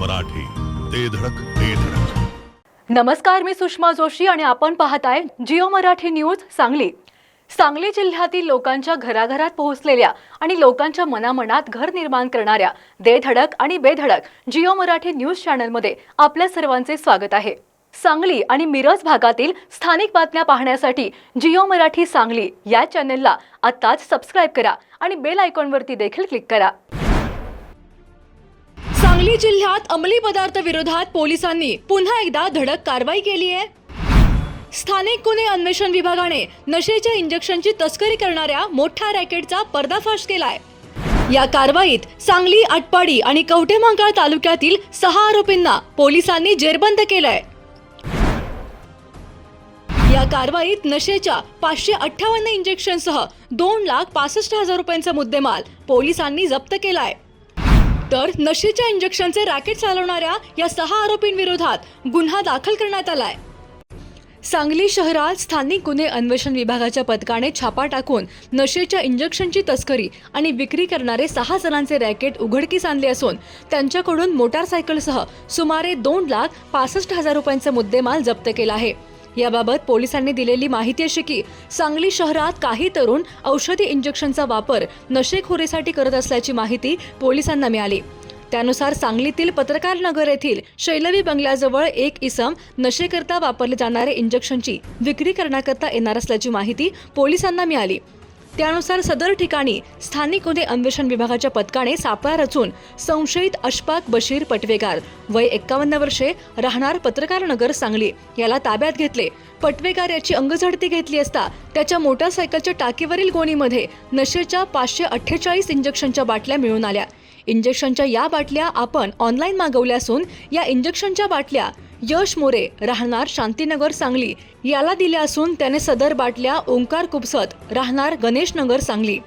मराठी. ते धडक ते धडक. नमस्कार मी सुषमा जोशी आणि आपण पाहताय जिओ मराठी न्यूज सांगली. सांगली जिल्ह्यातील लोकांच्या घराघरात पोहोचलेल्या आणि लोकांच्या मनामनात घर निर्माण करणाऱ्या देधडक आणि बेधडक जिओ मराठी न्यूज चॅनलमध्ये आपल्या सर्वांचे स्वागत आहे. सांगली आणि मिरज भागातील स्थानिक बातम्या पाहण्यासाठी जिओ मराठी सांगली या चॅनेलला आत्ताच सबस्क्राईब करा आणि बेल आयकॉनवरती देखील क्लिक करा. सांगली जिल्ह्यात अंमली पदार्थ विरोधात पोलिसांनी पुन्हा एकदा धडक कारवाई केली आहे. स्थानिक गुन्हे अन्वेषण विभागाने नशेच्या इंजेक्शनची तस्करी करणाऱ्या मोठ्या रॅकेटचा पर्दाफाश केलाय. या कारवाईत सांगली आटपाडी आणि कवठेमहांकाळ तालुक्यातील सहा आरोपींना पोलिसांनी जेरबंद केलंय. या कारवाईत नशेच्या पाचशे अठ्ठावन्न इंजेक्शनसह दोन लाख पासष्ट हजार रुपयांचा मुद्देमाल पोलिसांनी जप्त केलाय. तर नशेच्या इंजेक्शनचे रॅकेट चालवणाऱ्या या सहा आरोपींविरोधात गुन्हा दाखल करण्यात आलाय. सांगली शहरात स्थानिक गुन्हे अन्वेषण विभागाच्या पथकाने छापा टाकून नशेच्या इंजेक्शनची तस्करी आणि विक्री करणारे सहा जणांचे रॅकेट उघडकीस आणले असून त्यांच्याकडून मोटारसायकलसह सुमारे दोन लाख पासष्ट हजार रुपयांचा मुद्देमाल जप्त केला आहे. याबाबत पोलिसांनी दिलेली माहिती अशी की सांगली शहरात काही तरुण औषधी इंजेक्शनचा वापर नशेखोरीसाठी करत असल्याची माहिती पोलिसांना मिळाली. त्यानुसार सांगलीतील पत्रकार नगर येथील शैलवी बंगल्याजवळ एक इसम नशेकरता वापरले जाणारे इंजेक्शनची विक्री करण्याकरता येणार असल्याची माहिती पोलिसांना मिळाली. त्यानुसार सदर ठिकाणी स्थानिक गुन्हे अन्वेषण विभागाच्या पथकाने सापळा रचून संशयित अशफाक बशीर पटवेगार वय एक्कावन्न वर्षे राहणार पत्रकार नगर सांगली याला ताब्यात घेतले. पटवेगार याची अंगझडती घेतली असता त्याच्या मोटारसायकलच्या टाकीवरील गोणीमध्ये नशेच्या पाचशे अठ्ठेचाळीस इंजेक्शनच्या बाटल्या मिळून आल्या. इंजेक्शनच्या या बाटल्या आपण ऑनलाईन मागवल्या असून या इंजेक्शनच्या बाटल्या यश मोरे राहणार शांतीनगर सांगली याला दिल्या असून त्याने सदर बाटल्या ओंकार कुपसत राहणार गणेशनगर सांगली.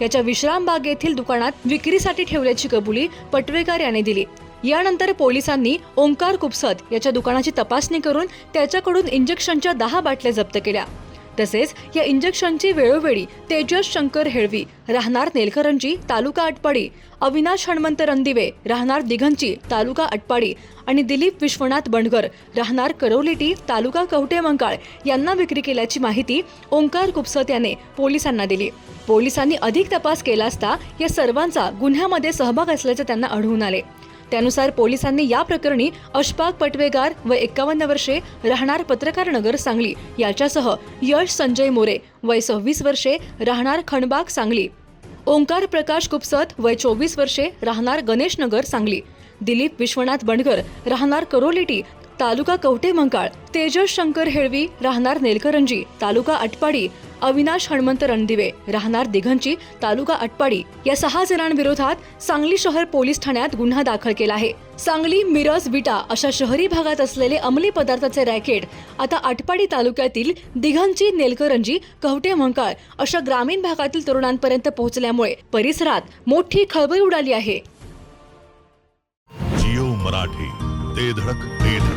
याच्या विश्रामबाग येथील दुकानात विक्रीसाठी ठेवल्याची कबुली पटवेकर याने दिली. यानंतर पोलिसांनी ओंकार कुपसत याच्या दुकानाची तपासणी करून त्याच्याकडून इंजेक्शनच्या दहा बाटल्या जप्त केल्या. तसेच या इंजेक्शनची वेळोवेळी तेजस शंकर हेळवी राहणार नेलकरंजी तालुका अटपाडी अविनाश हणमंत रणदिवे राहणार दिघंची तालुका अटपाडी आणि दिलीप विश्वनाथ बंडगर राहणार करवलेटी तालुका कवटे मंकाळ यांना विक्री केल्याची माहिती ओंकार कुपसत याने पोलिसांना दिली. पोलिसांनी अधिक तपास केला असता या सर्वांचा गुन्ह्यामध्ये सहभाग असल्याचे त्यांना आढळून आले. त्यानुसार पोलिसांनी या प्रकरणी अशफाक पटवेगार व एक्कावन्न वर्षे राहणार पत्रकार नगर सांगली. याच्यासह यश संजय मोरे वय सव्वीस वर्षे राहणार खणबाग सांगली. ओंकार प्रकाश कुपसत वय चोवीस वर्षे राहणार गणेशनगर सांगली. दिलीप विश्वनाथ बंडगर राहणार करोलिटी तालुका कवठे मंकाळ तेजस शंकर हेळवी राहणार नेलकरंजी तालुका अटपाडी अविनाश हणमंत रणदिवे राहणार दिघंची तालुका अटपाडी या सहा जणांविरोधात सांगली शहर पोलीस ठाण्यात गुन्हा दाखल केला आहे. सांगली मिरज विटा अशा शहरी भागात असलेले अंमली पदार्थाचे रॅकेट आता आटपाडी तालुक्यातील दिघंची नेलकरंजी कवटे मंकाळ अशा ग्रामीण भागातील तरुणांपर्यंत पोहोचल्यामुळे परिसरात मोठी खळबळ उडाली आहे. जिओ मराठी ते धडक ते धडक.